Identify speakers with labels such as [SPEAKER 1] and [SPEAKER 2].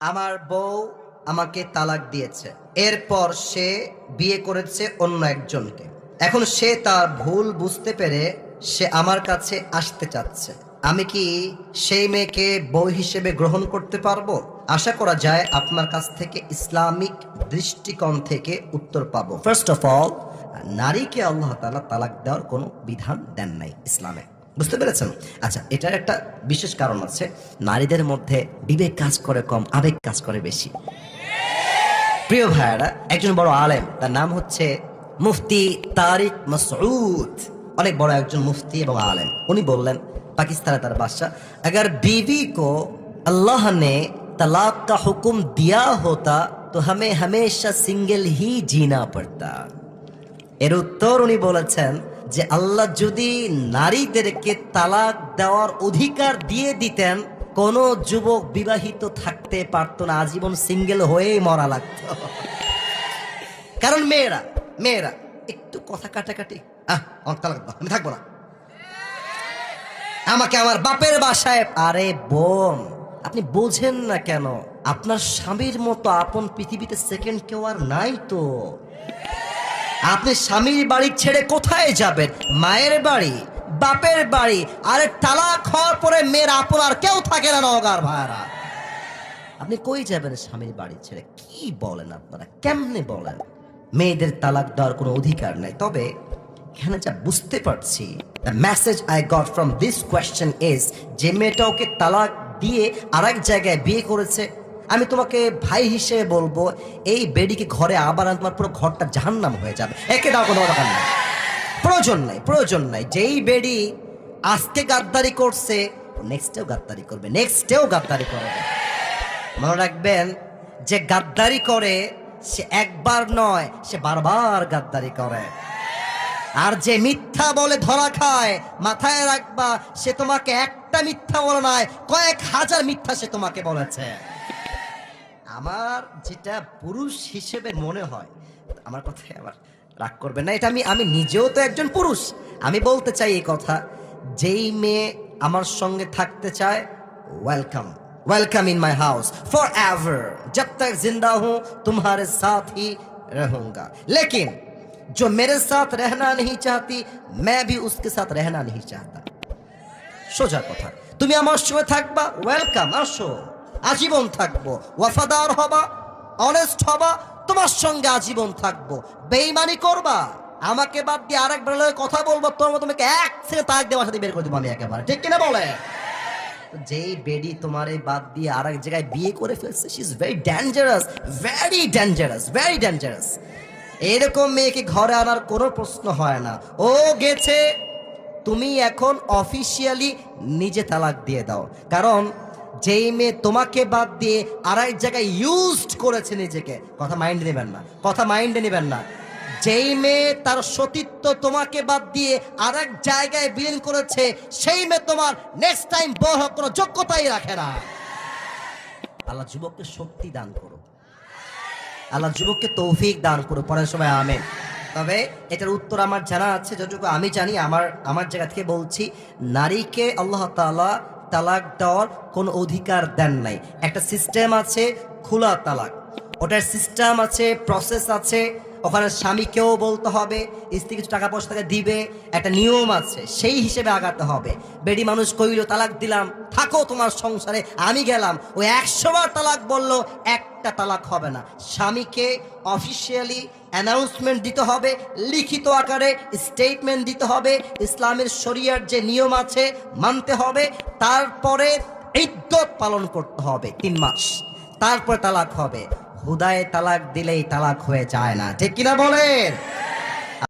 [SPEAKER 1] আমার বউ আমাকে তালাক দিয়েছে। এরপর সে বিয়ে করেছে অন্য একজনকে। এখন সে তার ভুল বুঝতে পেরে সে আমার কাছে আসতে চাচ্ছে। আমি কি সেই মেয়েকে বউ হিসেবে গ্রহণ করতে পারব? আশা করা যায় আপনার কাছ থেকে ইসলামিক দৃষ্টিকোণ থেকে উত্তর পাবো। ফার্স্ট অফ অল নারীকে আল্লাহ তাআলা তালাক দেওয়ার কোনো বিধান দেন নাই ইসলামে। বুঝতে পেরেছেন আচ্ছা এটার একটা বিশেষ কারণ আছে নারীদের মধ্যে বিবেক কাজ করে কম আবেগ কাজ করে বেশি প্রিয় ভাইয়ারা একজন বড় আলেম তার নাম হচ্ছে মুফতি তারিক মাসউদ অনেক বড় একজন মুফতি এবং আলেম উনি বললেন পাকিস্তানে তার বাদশাহ अगर बीवी को अल्लाह ने तलाक का हुक्म दिया होता तो हमें हमेशा सिंगल ही जीना पड़ता এর উত্তর উনি বলেছেন যে আল্লাহ যদি নারীদেরকে তালাক দেওয়ার অধিকার দিয়ে দিতেন, কোন যুবক বিবাহিত থাকতে পারতো না, আজীবন সিঙ্গেল হয়েই মরা লাগতো। কারণ মেয়েরা মেয়েরা, একটু কথা কাটাকাটি। আহ আমি থাকব না। আমাকে আমার বাপের বাসায়, আরে বোন, আপনি বোঝেন না কেন, আপনার স্বামীর মতো আপন পৃথিবীতে সেকেন্ড কেউ আর নাই তো। আপনি স্বামীর বাড়ি ছেড়ে কোথায় যাবেন? মায়ের বাড়ি? বাপের বাড়ি? আরে তালাক হওয়ার পরে মেয়ের আপন আর কেউ থাকে না নগার ভাইরা। আপনি কই যাবেন স্বামীর বাড়ি ছেড়ে? কি বলেন আপনারা? কেমনে বলেন? মেয়েদের তালাক দেওয়ার কোনো অধিকার নাই। তবে এখানে যা বুঝতে পারছি the message I got from this question is যে মেয়েটা ওকে তালাক দিয়ে আরেক জায়গায় বিয়ে করেছে আমি তোমাকে ভাই হিসেবে বলব, এই বেডিকে ঘরে আবার তোমার পুরো ঘরটা জাহান্নাম হয়ে যাবে। একে দাও, কোনো দরকার নাই। প্রয়োজন নাই প্রয়োজন নাই। যেই বেডি আজকে গাদ্দারি করছে নেক্সটেও গাদ্দারি করবে নেক্সটেও গাদ্দারি করবে। মনে রাখবেন, যে গাদ্দারি করে, সে একবার নয়, সে বারবার গাদ্দারি করে। আর যে মিথ্যা বলে ধরা খায়, মাথায় রাখবা, সে তোমাকে একটা মিথ্যা বলে নয় কয়েক হাজার মিথ্যা সে তোমাকে বলেছে। আমার যেটা পুরুষ হিসেবে মনে হয় আমার কথায় আবার রাগ করবেন না এটা আমি আমি নিজেও তো একজন পুরুষ আমি বলতে চাই এই কথা যেই মেয়ে আমার সঙ্গে থাকতে চায় welcome welcome in my house forever जब तक जिंदा हूं तुम्हारे साथ ही रहूंगा लेकिन जो मेरे साथ रहना नहीं चाहती मैं भी उसके साथ रहना नहीं चाहता সোজা কথা তুমি আমার সঙ্গে থাকবা ওয়েলকাম আসো আজীবন থাকব। ওয়াফাদার হবা অনেস্ট হবা, তোমার সঙ্গে আজীবন থাকব। বেইমানি করবা, আমাকে বাদ দিয়ে আরেক বেলায় কথা বলব তোমার তোমাকে এক সেকেন্ড তাক দেওয়ার সাথে বের করে দেবো আমি একেবারে। ঠিক কিনা বলে? যেই বেডি তোমার এই বাদ দিয়ে আরেক জায়গায় বিয়ে করে ফেলছে she is very dangerous very dangerous very dangerous এরকম মেয়েকে ঘরে আনার কোনো প্রশ্ন হয় না। ও গেছে, তুমি এখন অফিসিয়ালি নিজে তালাক দিয়ে দাও। কারণ যেই মেয়ে তোমাকে বাদ দিয়ে আর এক জায়গায় ইউজড করেছে নিজেকে। কথা মাইন্ড নেবেন না। কথা মাইন্ডে নেবেন না। যেই মেয়ে তার সতীত্ব তোমাকে বাদ দিয়ে আর এক জায়গায় বিলীন করেছে সেই মেয়ে তোমার নেক্সট টাইম বড় কোনো যোগ্যতাই রাখে না। আল্লাহ যুবককে শক্তি দান করো আল্লাহ যুবককে তৌফিক দান করো পরের সময় আমেন। তবে এটার উত্তর আমার জানা আছে, যতটুকু আমি জানি, আমার আমার জায়গা থেকে বলছি, নারীকে আল্লাহ তাআলা তালাক দেওয়ার কোনো অধিকার দেন নাই। একটা সিস্টেম আছে, খোলা তালাক। ওটার সিস্টেম আছে প্রসেস আছে। ওখানে স্বামীকেও বলতে হবে, স্ত্রী কিছু টাকা পয়সা তাকে দিবে, একটা নিয়ম আছে, সেই হিসেবে আগাতে হবে। বেডি মানুষ কইল, তালাক দিলাম, থাকো তোমার সংসারে, আমি গেলাম। ও একশোবার তালাক বলল বলল একটা তালাক হবে না। স্বামীকে অফিসিয়ালি অ্যানাউন্সমেন্ট দিতে হবে, লিখিত আকারে স্টেটমেন্ট দিতে হবে, ইসলামের শরিয়ার যে নিয়ম আছে মানতে হবে, তারপরে ইদ্যত পালন করতে হবে তিন মাস। তারপর তালাক হবে। হুদায় তালাক দিলেই তালাক হয়ে যায় না। ঠিক কিনা বলেন?